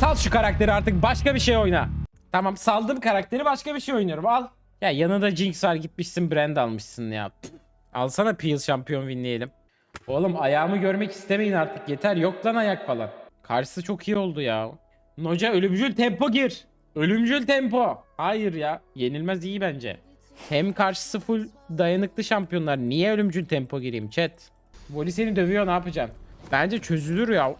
Sal şu karakteri artık başka bir şey oyna. Tamam saldım karakteri başka bir şey oynuyorum al. Ya yanında Jinx var gitmişsin brand almışsın ya. Alsana Peel şampiyon winleyelim. Oğlum ayağımı görmek istemeyin artık yeter yok lan ayak falan. Karşısı çok iyi oldu ya. Noca ölümcül tempo gir. Ölümcül tempo. Hayır ya yenilmez iyi bence. Hem karşısı full dayanıklı şampiyonlar. Niye ölümcül tempo gireyim chat? Voli seni dövüyor ne yapacaksın? Bence çözülür ya.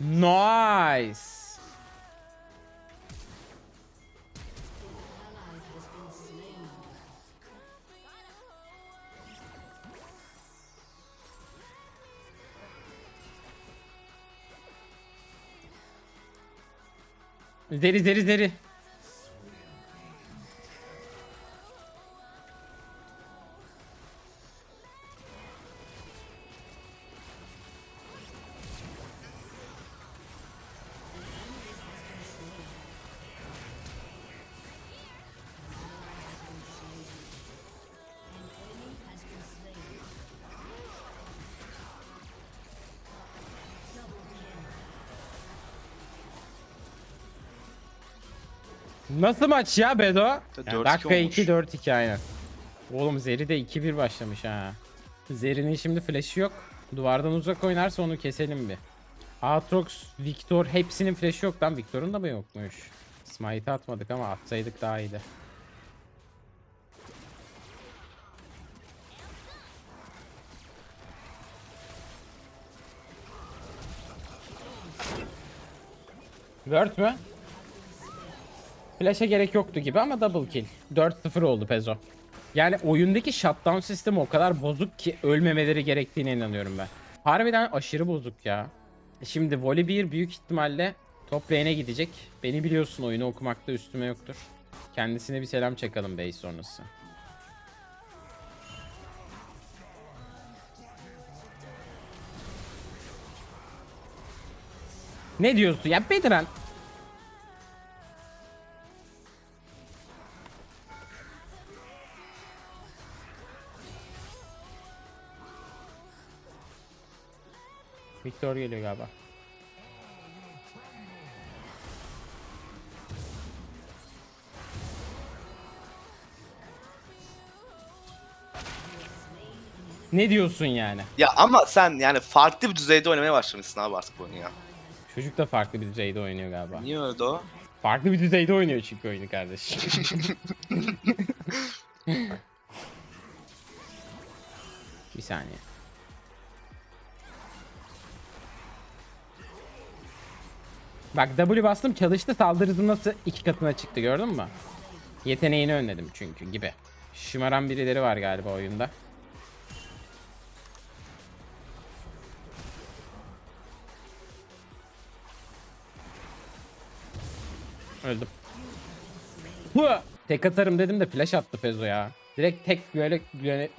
Nós! Deles, deles, deles. Nasıl maç ya Bedo? Ha, 4-2 Dakika olmuş. 2 4-2 aynen. Oğlum Zeri de 2-1 başlamış ha. Zeri'nin şimdi flash'ı yok. Duvardan uzak oynarsa onu keselim bir. Aatrox, Victor hepsinin flash'ı yok lan. Victor'un da mı yokmuş? Smite atmadık ama atsaydık daha iyiydi. Word mü? Flash'a gerek yoktu gibi ama double kill. 4-0 oldu Pezo. Yani oyundaki shutdown sistemi o kadar bozuk ki ölmemeleri gerektiğine inanıyorum ben. Harbiden aşırı bozuk ya. Şimdi Volley 1 büyük ihtimalle top lane'e gidecek. Beni biliyorsun oyunu okumakta üstüme yoktur. Kendisine bir selam çakalım base sonrası. Ne diyorsun ya Bedran? Victor geliyor galiba. Ne diyorsun yani? Ya ama sen yani farklı bir düzeyde oynamaya başlamışsın abi artık bu oyunu ya. Çocuk da farklı bir düzeyde oynuyor galiba. Niye öyle o? Farklı bir düzeyde oynuyor çünkü oyunu kardeş. bir saniye. Bak W bastım çalıştı saldırı hızı nasıl iki katına çıktı gördün mü? Yeteneğini önledim çünkü gibi. Şımaran birileri var galiba oyunda. Öldüm. Hı! Tek atarım dedim de flash attı Fezo ya. Direkt tek böyle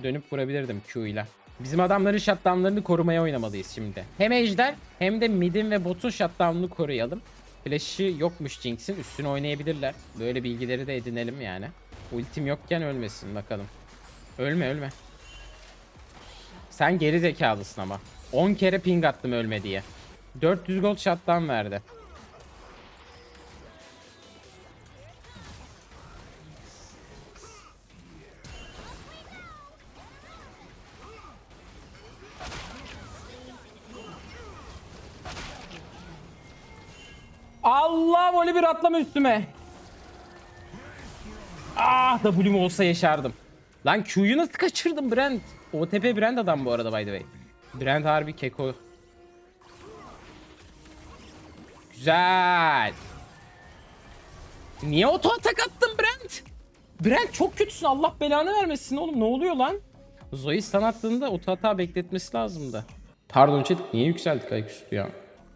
dönüp vurabilirdim Q ile. Bizim adamların shutdownlarını korumaya oynamalıyız şimdi. Hem ejder hem de midin ve botun shutdown'unu koruyalım. Flash'ı yokmuş Jinx'in üstüne oynayabilirler. Böyle bilgileri de edinelim yani. Ultim yokken ölmesin bakalım. Ölme ölme. Sen geri zekalısın ama. 10 kere ping attım ölme diye. 400 gold shutdown verdi. Allah böyle bir atlama üstüme. Ah W'm olsa yaşardım. Lan Q'yu nasıl kaçırdım Brand? OTP Brand adam bu arada by the way. Brand harbi keko. Güzel. Niye oto atak attın Brand? Brand çok kötüsün Allah belanı vermesin oğlum ne oluyor lan? Zoe stun attığında oto hata bekletmesi lazımdı. Pardon chat niye yükseldik ayaküstü ya?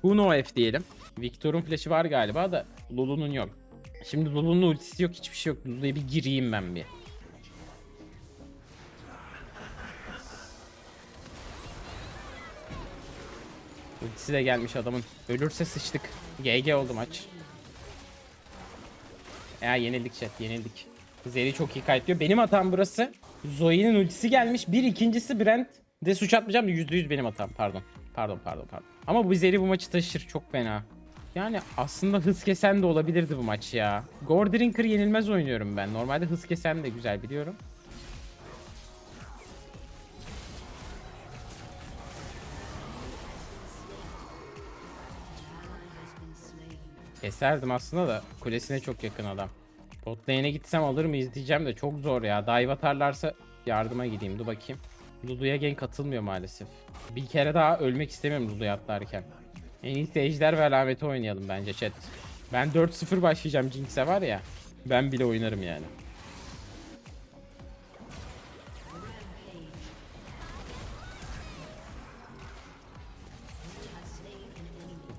Uno F diyelim. Victor'un flash'i var galiba da Lulu'nun yok. Şimdi Lulu'nun ultisi yok hiçbir şey yok. Lulu'ya bir gireyim ben bir. Ultisi de gelmiş adamın. Ölürse sıçtık. GG oldu maç. Ya yenildik chat yenildik. Zeri çok iyi kayıtlıyor. Benim hatam burası. Zoe'nin ultisi gelmiş. Bir ikincisi Brent de suç atmayacağım da %100 benim hatam. Pardon. Pardon pardon pardon. Ama bu Zeri bu maçı taşır. Çok fena. Yani aslında hız kesen de olabilirdi bu maç ya. Gordrinker yenilmez oynuyorum ben. Normalde hız kesen de güzel biliyorum. Keserdim aslında da kulesine çok yakın adam. Bot lane'e gitsem alır mıyız diyeceğim de çok zor ya. Dive atarlarsa yardıma gideyim. Dur bakayım. Lulu'ya gank katılmıyor maalesef. Bir kere daha ölmek istemiyorum Lulu'ya atlarken. En iyisi ejder ve alameti oynayalım bence chat. Ben 4-0 başlayacağım Jinx'e var ya. Ben bile oynarım yani.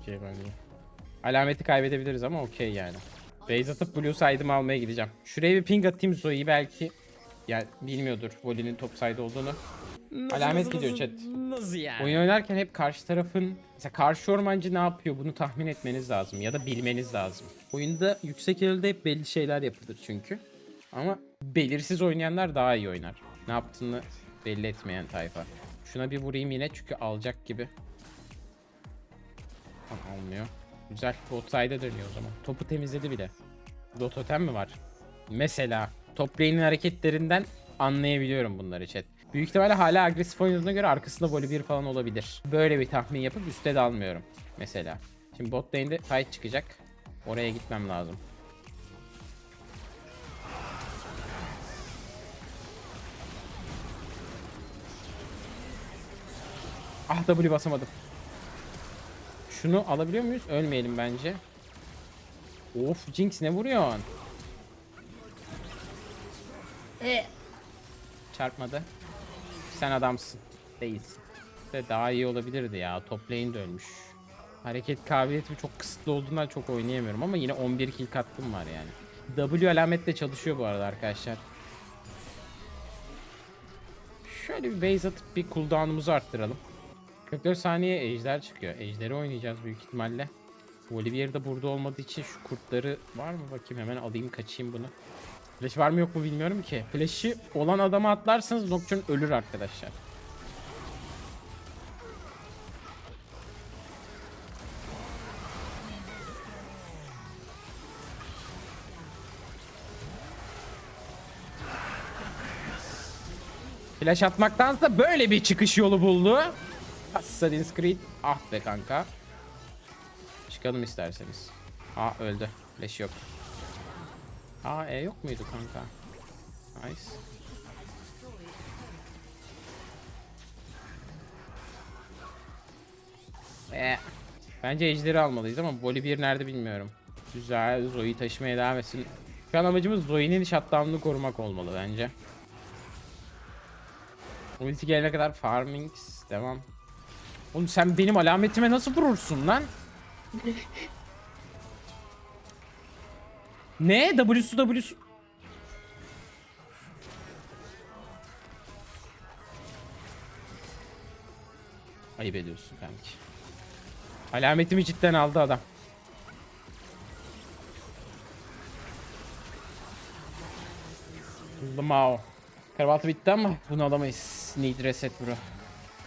Okey bence. Alameti kaybedebiliriz ama okey yani. Base atıp blue side'ımı almaya gideceğim. Şuraya bir ping atayım Zoe'yi belki. Ya bilmiyordur Voli'nin top side olduğunu. Alamet gidiyor chat. Nasıl yani? Oyun oynarken hep karşı tarafın mesela karşı ormancı ne yapıyor bunu tahmin etmeniz lazım ya da bilmeniz lazım. Oyunda yüksek elde hep belli şeyler yapılır çünkü. Ama belirsiz oynayanlar daha iyi oynar. Ne yaptığını belli etmeyen tayfa. Şuna bir vurayım yine çünkü alacak gibi. Tamam, almıyor. Güzel. Bot side'e dönüyor o zaman. Topu temizledi bile. Dot totem mi var? Mesela top lane'in hareketlerinden anlayabiliyorum bunları chat. Büyük ihtimalle hala agresif oynadığına göre arkasında voley 1 falan olabilir. Böyle bir tahmin yapıp üste de almıyorum. Mesela. Şimdi bot lane'de fight çıkacak. Oraya gitmem lazım. Ah W basamadım. Şunu alabiliyor muyuz? Ölmeyelim bence. Of Jinx ne vuruyorsun? Çarpmadı. Sen adamsın. Değilsin. De daha iyi olabilirdi ya. Top lane de ölmüş. Hareket kabiliyetim çok kısıtlı olduğundan çok oynayamıyorum ama yine 11 kill katkım var yani. W alametle çalışıyor bu arada arkadaşlar. Şöyle bir base atıp bir cooldown'umuzu arttıralım. 44 saniye ejder çıkıyor. Ejderi oynayacağız büyük ihtimalle. Olivier de burada olmadığı için şu kurtları var mı bakayım hemen alayım kaçayım bunu. Flash var mı yok mu bilmiyorum ki. Flash'i olan adama atlarsanız Nocturne ölür arkadaşlar. Flash atmaktansa böyle bir çıkış yolu buldu. Assassin's Creed. Ah be kanka. Çıkalım isterseniz. Aa öldü. Flash yok. Aa E yok muydu kanka? Nice. E. Bence ejderi almalıyız ama Volibear nerede bilmiyorum. Güzel. Zoe'yi taşımaya devam etsin. Şu an amacımız Zoe'nin shutdown'unu korumak olmalı bence. Ulti gelene kadar farming devam. Oğlum sen benim alametime nasıl vurursun lan? Ne? W'su W'su. Ayıp ediyorsun kanki. Alametimi cidden aldı adam. Lamao. Kahvaltı bitti ama bunu alamayız. Need reset bro.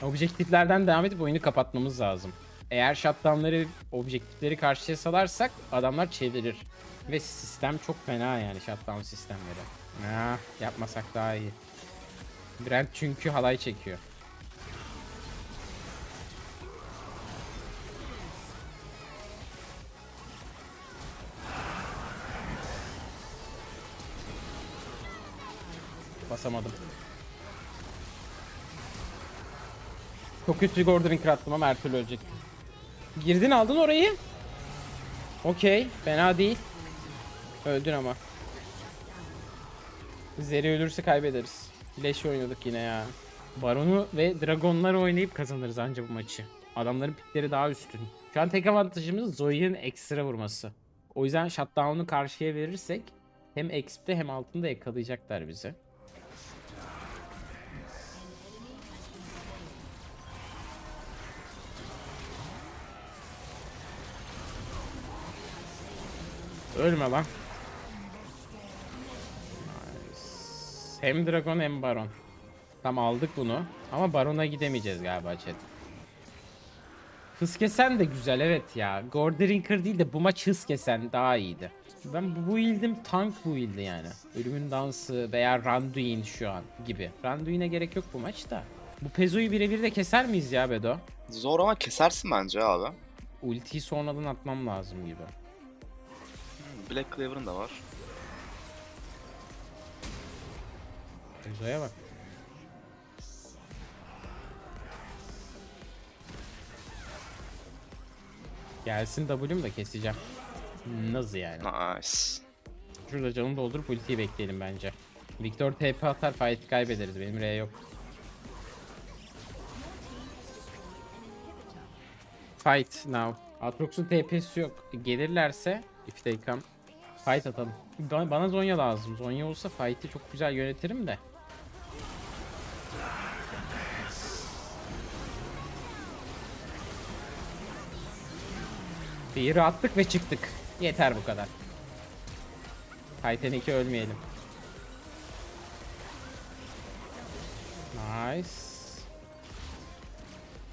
Objektiflerden devam edip oyunu kapatmamız lazım. Eğer shutdownları, objektifleri karşıya salarsak adamlar çevirir. Ve sistem çok fena yani shutdown sistemleri. Ha, yapmasak daha iyi. Brent çünkü halay çekiyor. Basamadım. Çok kötü Gordon Rinker attım ama her türlü ölecek. Girdin aldın orayı. Okey. Fena değil. Öldün ama. Zeri ölürse kaybederiz. Flash oynadık yine ya. Baron'u ve Dragon'ları oynayıp kazanırız anca bu maçı. Adamların pikleri daha üstün. Şu an tek avantajımız Zoe'nin ekstra vurması. O yüzden shutdown'u karşıya verirsek hem XP'de hem altında yakalayacaklar bizi. Ölme lan. Nice. Hem Dragon hem Baron. Tam aldık bunu. Ama Baron'a gidemeyeceğiz galiba chat. Hız kesen de güzel evet ya. Gordrinker değil de bu maç hız kesen daha iyiydi. Ben bu build'im tank build'i yani. Ölümün dansı veya Randuin şu an gibi. Randuin'e gerek yok bu maçta. Bu Pezo'yu birebir de keser miyiz ya Bedo? Zor ama kesersin bence abi. Ultiyi sonradan atmam lazım gibi. Black Cleaver'ın da var. Pezo'ya bak. Gelsin W'm da keseceğim. Nasıl yani? Nice. Şurada canını doldurup ultiyi bekleyelim bence. Victor TP atar fight kaybederiz. Benim R yok. Fight now. Atrox'un TP'si yok. Gelirlerse if they come fight atalım. Ba- Bana Zonya lazım. Zonya olsa fight'i çok güzel yönetirim de. Bir attık ve çıktık. Yeter bu kadar. Titan 2 ölmeyelim. Nice.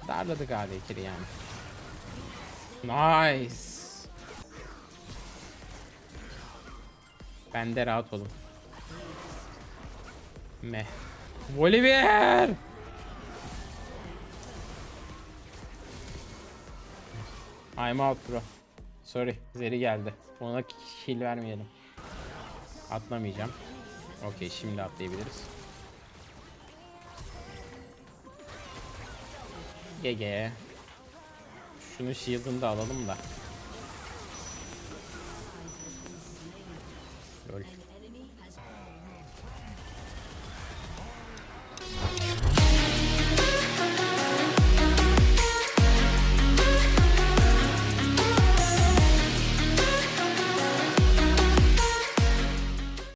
Darladık abi ikili yani. Nice. Ben de rahat olun. Meh. Volibear! I'm out bro. Sorry, Zeri geldi. Ona kill vermeyelim. Atlamayacağım. Okey, şimdi atlayabiliriz. GG. Şunu shield'ını da alalım da. Okay.